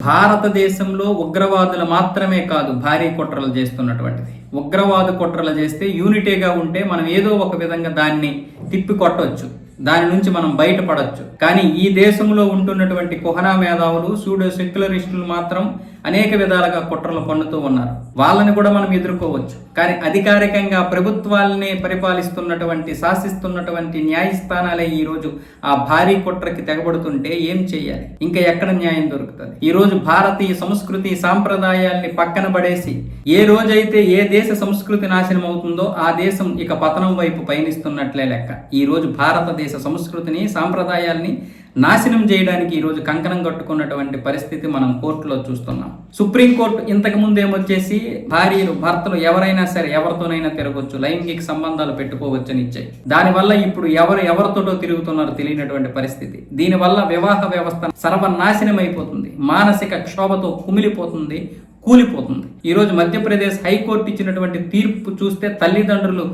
భారతదేశంలో ఉగ్రవాదులు మాత్రమే కాదు భారీ కుట్రలు చేస్తున్నటువంటిది. ఉగ్రవాదు కుట్రలు చేస్తే యూనిటీగా ఉంటే మనం ఏదో ఒక విధంగా దాన్ని తిప్పి కొట్టవచ్చు దాని నుంచి మనం బయటపడవచ్చు కానీ ఈ దేశంలో ఉంటున్నటువంటి కుహనా మేధావులు సూడో సెక్యులరిస్టులు మాత్రం అనేక విధాలుగా కుట్రలు పన్నుతూ ఉన్నారు. వాళ్ళని కూడా మనం ఎదుర్కోవచ్చు. కానీ అధికారికంగా ప్రభుత్వాలనే పరిపాలిస్తున్నటువంటి శాసిస్తున్నటువంటి న్యాయస్థానాలే ఈ రోజు ఆ భారీ కుట్రకి తెగబడుతుంటే ఏం చేయాలి ఇంకా ఎక్కడ న్యాయం దొరుకుతుంది? ఈరోజు భారతీయ సంస్కృతి సాంప్రదాయాల్ని పక్కన పడేసి ఏ రోజైతే ఏ దేశ సంస్కృతి నాశనం అవుతుందో ఆ దేశం ఇక పతనం వైపు పయనిస్తున్నట్లే లెక్క. ఈరోజు భారతదేశ సంస్కృతిని సాంప్రదాయాల్ని నాశనం చేయడానికి ఈ రోజు కంకణం కట్టుకున్నటువంటి పరిస్థితి మనం కోర్టులో చూస్తున్నాం. సుప్రీంకోర్టు ఇంతకుముందు ఏమొచ్చేసి భార్యలు భర్తలు ఎవరైనా సరే ఎవరితోనైనా తిరగొచ్చు లైంగిక సంబంధాలు పెట్టుకోవచ్చని ఇచ్చాయి. దానివల్ల ఇప్పుడు ఎవరు ఎవరితోటో తిరుగుతున్నారో తెలియనటువంటి పరిస్థితి. దీనివల్ల వివాహ వ్యవస్థ సర్వనాశనం అయిపోతుంది మానసిక క్షోభతో కుమిలిపోతుంది. కూలిపోతుంది. ఈరోజు మధ్యప్రదేశ్ హైకోర్టు ఇచ్చినటువంటి తీర్పు చూస్తే తల్లిదండ్రులు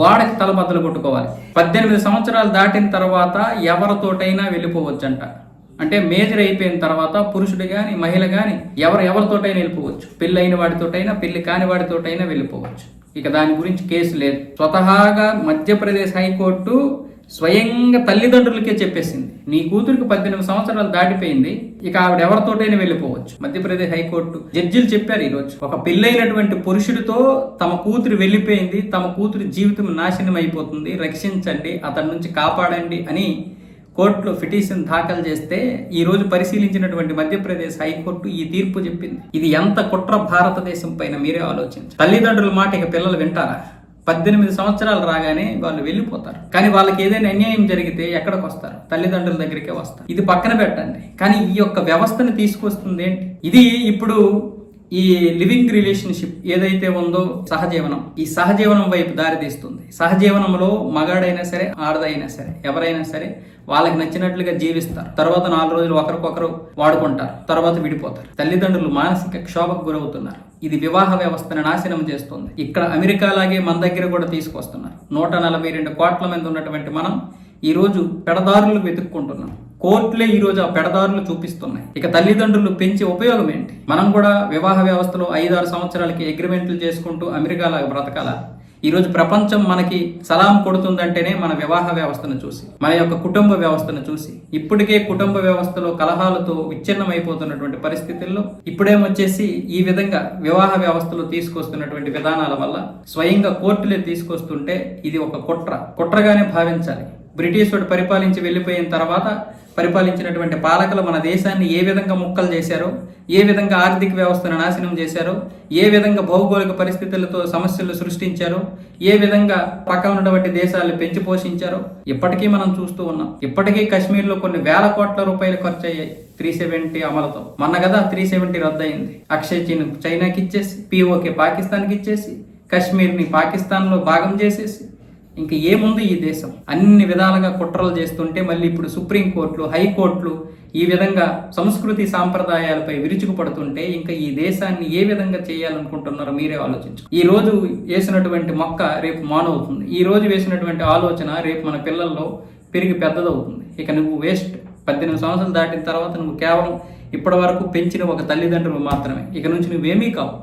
గోడకి తలబద్దలు కొట్టుకోవాలి. పద్దెనిమిది సంవత్సరాలు దాటిన తర్వాత ఎవరితోటైనా వెళ్ళిపోవచ్చంట. అంటే మేజర్ అయిపోయిన తర్వాత పురుషుడు కానీ మహిళ కానీ ఎవరు ఎవరితోటైనా వెళ్ళిపోవచ్చు. పెళ్ళి అయిన వాడితోటైనా పెళ్ళి కాని వాడితోటైనా వెళ్ళిపోవచ్చు. ఇక దాని గురించి కేసు లేదు. స్వతహాగా మధ్యప్రదేశ్ హైకోర్టు స్వయంగా తల్లిదండ్రులకే చెప్పేసింది. నీ కూతురికి పద్దెనిమిది సంవత్సరాలు దాటిపోయింది. ఇక ఆవిడ ఎవరితోటైనా వెళ్ళిపోవచ్చు. మధ్యప్రదేశ్ హైకోర్టు జడ్జిలు చెప్పారు ఈరోజు. ఒక పెళ్ళైనటువంటి పురుషుడితో తమ కూతురు వెళ్ళిపోయింది. తమ కూతురు జీవితం నాశనం అయిపోతుంది. రక్షించండి అతని నుంచి కాపాడండి అని కోర్టులో పిటిషన్ దాఖలు చేస్తే ఈ రోజు పరిశీలించినటువంటి మధ్యప్రదేశ్ హైకోర్టు ఈ తీర్పు చెప్పింది. ఇది ఎంత కుట్ర భారతదేశం పైన మీరే ఆలోచించండి. తల్లిదండ్రుల మాట ఇక పిల్లలు వింటారా? పద్దెనిమిది సంవత్సరాలు రాగానే వాళ్ళు వెళ్ళిపోతారు. కానీ వాళ్ళకి ఏదైనా అన్యాయం జరిగితే ఎక్కడికి వస్తారు తల్లిదండ్రుల దగ్గరికే వస్తారు. ఇది పక్కన పెట్టండి. కానీ ఈ యొక్క వ్యవస్థను తీసుకొస్తుంది ఏంటి? ఇది ఇప్పుడు ఈ లివింగ్ రిలేషన్షిప్ ఏదైతే ఉందో సహజీవనం ఈ సహజీవనం వైపు దారితీస్తుంది సహజీవనంలో మగాడైనా సరే ఆడదైనా సరే ఎవరైనా సరే వాళ్ళకి నచ్చినట్లుగా జీవిస్తారు. తర్వాత నాలుగు రోజులు ఒకరికొకరు వాడుకుంటారు. తర్వాత విడిపోతారు. తల్లిదండ్రులు మానసిక క్షోభకు గురవుతున్నారు. ఇది వివాహ వ్యవస్థను నాశనం చేస్తుంది. ఇక్కడ అమెరికా లాగే మన దగ్గర కూడా తీసుకొస్తున్నారు. నూట నలభై రెండు కోట్ల మంది ఉన్నటువంటి మనం ఈరోజు పెడదారులు వెతుక్కుంటున్నాం. కోర్టులే ఈ రోజు ఆ పెడదారులు చూపిస్తున్నాయి. ఇక తల్లిదండ్రులు పెంచే ఉపయోగం ఏంటి? మనం కూడా వివాహ వ్యవస్థలో ఐదారు సంవత్సరాలకి అగ్రిమెంట్లు చేసుకుంటూ అమెరికాలాగా బ్రతకాలా? ఈరోజు ప్రపంచం మనకి సలాం కొడుతుందంటేనే మన వివాహ వ్యవస్థను చూసి మన యొక్క కుటుంబ వ్యవస్థను చూసి ఇప్పటికే కుటుంబ వ్యవస్థలో కలహాలతో విచ్ఛిన్నమైపోతున్నటువంటి పరిస్థితుల్లో ఇప్పుడేమొచ్చేసి ఈ విధంగా వివాహ వ్యవస్థలో తీసుకొస్తున్నటువంటి విధానాల వల్ల స్వయంగా కోర్టులే తీసుకొస్తుంటే ఇది ఒక కుట్ర. కుట్రగానే భావించాలి. బ్రిటిష్ వాడు పరిపాలించి వెళ్ళిపోయిన తర్వాత పరిపాలించినటువంటి పాలకులు మన దేశాన్ని ఏ విధంగా ముక్కలు చేశారో ఏ విధంగా ఆర్థిక వ్యవస్థను నాశనం చేశారో ఏ విధంగా భౌగోళిక పరిస్థితులతో సమస్యలు సృష్టించారో ఏ విధంగా పక్క ఉన్నటువంటి దేశాలు పెంచి పోషించారో ఇప్పటికీ మనం చూస్తూ ఉన్నాం. ఇప్పటికీ కాశ్మీర్లో కొన్ని వేల కోట్ల రూపాయలు ఖర్చు అయ్యాయి త్రీ సెవెంటీ అమలుతో. మొన్న కదా త్రీ సెవెంటీ రద్దయింది. అక్షయ్ చీన్ చైనాకి ఇచ్చేసి పిఓకే పాకిస్తాన్కి ఇచ్చేసి కాశ్మీర్ని పాకిస్తాన్లో భాగం చేసేసి ఇంకా ఏముంది ఈ దేశం? అన్ని విధాలుగా కుట్రలు చేస్తుంటే మళ్ళీ ఇప్పుడు సుప్రీంకోర్టులు హైకోర్టులు ఈ విధంగా సంస్కృతి సాంప్రదాయాలపై విరుచుకుపడుతుంటే ఇంకా ఈ దేశాన్ని ఏ విధంగా చేయాలనుకుంటున్నారో మీరే ఆలోచించు. ఈ రోజు వేసినటువంటి మొక్క రేపు మానవుతుంది. ఈ రోజు వేసినటువంటి ఆలోచన రేపు మన పిల్లల్లో పెరిగి పెద్దదవుతుంది. ఇక నువ్వు వేస్ట్ పద్దెనిమిది సంవత్సరాలు దాటిన తర్వాత నువ్వు కేవలం ఇప్పటి వరకు పెంచిన ఒక తల్లిదండ్రులు మాత్రమే. ఇక నుంచి నువ్వేమీ కావు.